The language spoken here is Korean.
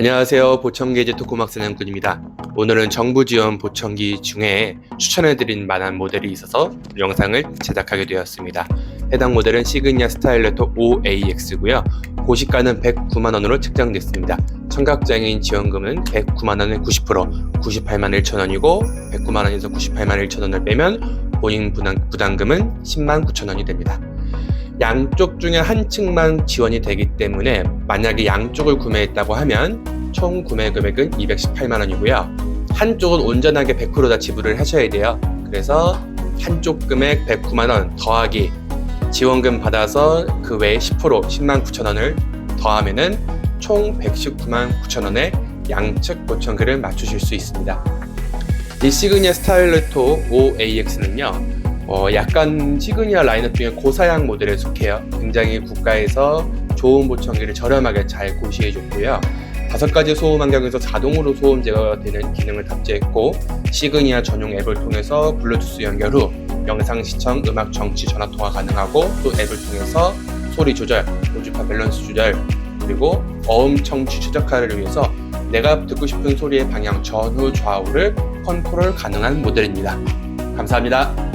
안녕하세요. 보청기 토코막 사냥꾼입니다. 오늘은 정부 지원 보청기 중에 추천해드린 만한 모델이 있어서 영상을 제작하게 되었습니다. 해당 모델은 시그니아 스타일레토 5AX고요. 고시가는 109만 원으로 측정됐습니다. 청각장애인 지원금은 109만 원에 90%, 98만 1천 원이고 109만 원에서 98만 1천 원을 빼면 본인 부담, 부담금은 10만 9천 원이 됩니다. 양쪽 중에 한 층만 지원이 되기 때문에 만약에 양쪽을 구매했다고 하면 총 구매 금액은 218만 원이고요. 한쪽은 온전하게 100%다 지불을 하셔야 돼요. 그래서 한쪽 금액 109만 원 더하기 지원금 받아서 그 외에 10% 10만 9천 원을 더하면은 총 119만 9천 원의 양측 보청기를 맞추실 수 있습니다. 이 시그니아 스타일레토 5AX는요. 어, 약간 시그니아 라인업 중에 고사양 모델에 속해요. 굉장히 국가에서 좋은 보청기를 저렴하게 잘 고시해줬고요. 다섯 가지 소음 환경에서 자동으로 소음 제거가 되는 기능을 탑재했고 시그니아 전용 앱을 통해서 블루투스 연결 후 영상 시청, 음악 정치, 전화 통화 가능하고 또 앱을 통해서 소리 조절, 고주파 밸런스 조절 그리고 어음 청취 최적화를 위해서 내가 듣고 싶은 소리의 방향 전후 좌우를 컨트롤 가능한 모델입니다. 감사합니다.